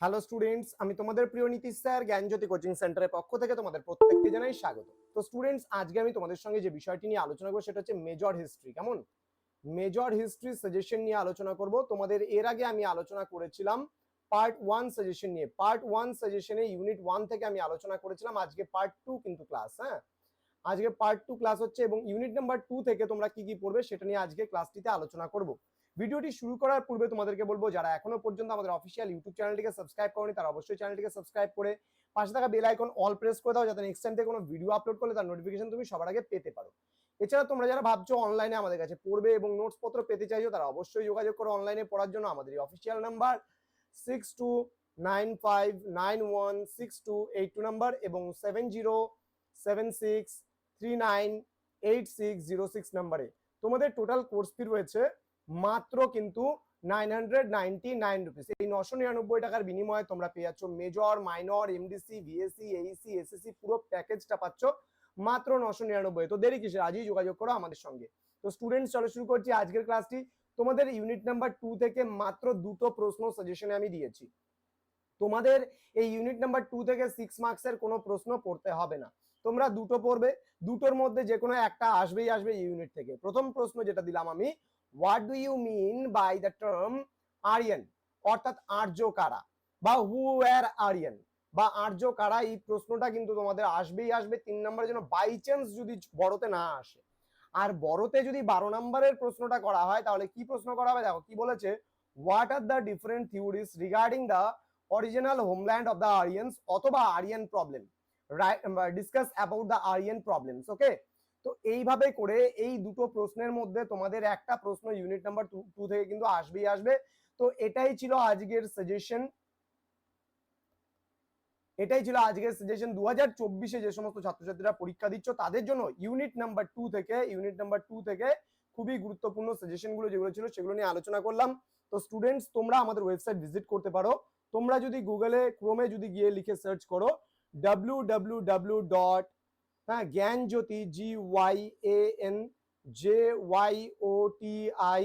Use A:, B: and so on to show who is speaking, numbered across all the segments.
A: Hello students আমি তোমাদের প্রিয় নীতিশ স্যার, জ্ঞানজ্যোতি কোচিং সেন্টারের পক্ষ থেকে তোমাদের প্রত্যেককে জানাই স্বাগত। তো স্টুডেন্টস আজকে আমি তোমাদের সঙ্গে যে বিষয়টি নিয়ে আলোচনা করব সেটা হচ্ছে মেজর হিস্ট্রি কেমন? মেজর হিস্ট্রি সাজেশন নিয়ে আলোচনা করব। তোমাদের এর আগে আমি আলোচনা করেছিলাম পার্ট ওয়ান সাজেশন নিয়ে। পার্ট ওয়ান সাজেশনে ইউনিট ওয়ান থেকে আমি আলোচনা করেছিলাম, আজকে পার্ট টু কিন্তু ক্লাস হ্যাঁ? আজকে পার্ট টু ক্লাস হচ্ছে এবং ইউনিট নাম্বার টু থেকে তোমরা কি কি পড়বে সেটা নিয়ে আজকে ক্লাসটিতে আলোচনা করব। ভিডিওটি শুরু করার পূর্বে তোমাদেরকে বলব, যারা এখনও পর্যন্ত আমাদের অফিসিয়াল ইউটিউব চ্যানেলটিকে সাবস্ক্রাইব করনি, তারা অবশ্যই চ্যানেলটিকে সাবস্ক্রাইব করে পাশে থাকা বেল আইকন অল প্রেস করে দাও, যাতে নেক্সট টাইম থেকে কোনো ভিডিও আপলোড করলে তার নোটিফিকেশন তুমি সবার আগে পেতে পারো। এছাড়া তোমরা যারা ভাবছ অনলাইনে আমাদের কাছে পড়বে এবং নোটস পত্র পেতে চাইছো, তারা অবশ্যই যোগাযোগ করো অনলাইনে পড়ার জন্য আমাদের এই official number six two nine five nine one six two eight two number এবং seven zero seven six three nine eight six zero six নাম্বারে তোমাদের টোটাল কোর্স ফি রয়েছে মাত্র কিন্তু নাইন হান্ড্রেড নাইনটি নাইন এই নশো নিরানব্বই টাকার বিনিময়ে তোমরা পেয়ে যাচ্ছ major minor MDC VSC AEC SEC পুরো প্যাকেজটা পাচ্ছ মাত্র নশো নিরানব্বই। তো দেরি কিসের? আজই যোগাযোগ করো আমাদের সঙ্গে। তো স্টুডেন্টস চলো শুরু করছি আজকের ক্লাসটি তোমাদের ইউনিট নাম্বার টু থেকে মাত্র দুটো প্রশ্ন সাজেশনে আমি দিয়েছি। তোমাদের এই ইউনিট নাম্বার টু থেকে সিক্স মার্কসের কোনো প্রশ্ন পড়তে হবে না। তোমরা দুটো পড়বে। দুটোর মধ্যে যে কোনো একটা আসবেই আসবে ইউনিট থেকে। প্রথম প্রশ্ন যেটা দিলাম আমি what do you mean by the term Aryan অর্থাৎ আর্য কারা? বা হু ওয়ার আরিয়ান বা আর্য কারা? এই প্রশ্নটা কিন্তু তোমাদের আসবেই আসবে। তিন নম্বরের জন্য বাই চান্স যদি বড়তে না আসে। আর বড়তে যদি বারো নম্বরের প্রশ্নটা করা হয়, তাহলে কি প্রশ্ন করা হবে? দেখো, কি বলেছে? What are the different theories regarding the original homeland of the Aryans অথবা Aryan problem discuss about the Aryan problems okay তো এইভাবে করে এই দুটো প্রশ্নের মধ্যে তোমাদের একটা প্রশ্ন ইউনিট নাম্বার টু থেকে কিন্তু আসবেই আসবে। তো এটাই ছিল আজকের সাজেশন এটাই ছিল আজকের সাজেশন দু হাজার চব্বিশে যে সমস্ত ছাত্রছাত্রীরা পরীক্ষা দিচ্ছ, তাদের জন্য ইউনিট নাম্বার টু থেকে ইউনিট নাম্বার টু থেকে খুবই গুরুত্বপূর্ণ সাজেশনগুলো যেগুলো ছিল, সেগুলো নিয়ে আলোচনা করলাম। তো স্টুডেন্টস তোমরা আমাদের ওয়েবসাইট ভিজিট করতে পারো। তোমরা যদি গুগলে ক্রোমে যদি গিয়ে লিখে সার্চ করো ডাব্লিউ ডাব্লিউ ডাব্লিউ ডট হ্যাঁ Gyan Jyoti G Y A N J Y O T I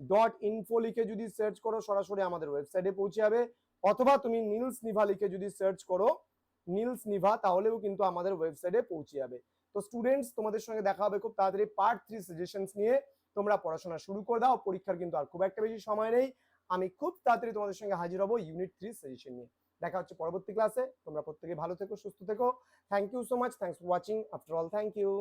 A: dot info লিখে যদি সার্চ করো, সরাসরি আমাদের ওয়েবসাইটে পৌঁছে যাবে। অথবা তুমি নীলস নিভা লিখে যদি সার্চ করো, নীলস নিভা, তাহলেও কিন্তু আমাদের ওয়েবসাইটে পৌঁছে যাবে। তো স্টুডেন্টস তোমাদের সঙ্গে দেখা হবে খুব তাড়াতাড়ি পার্ট থ্রি সাজেশনস নিয়ে। তোমরা পড়াশোনা শুরু করে দাও, পরীক্ষার কিন্তু আর খুব একটা বেশি সময় নেই। আমি খুব তাড়াতাড়ি তোমাদের সঙ্গে হাজির হব ইউনিট থ্রি সাজেশন নিয়ে। দেখা হচ্ছে পরবর্তী ক্লাসে তোমরা প্রত্যেকে ভালো থেকো, সুস্থ থেকো। Thank you so much thanks for watching after all thank you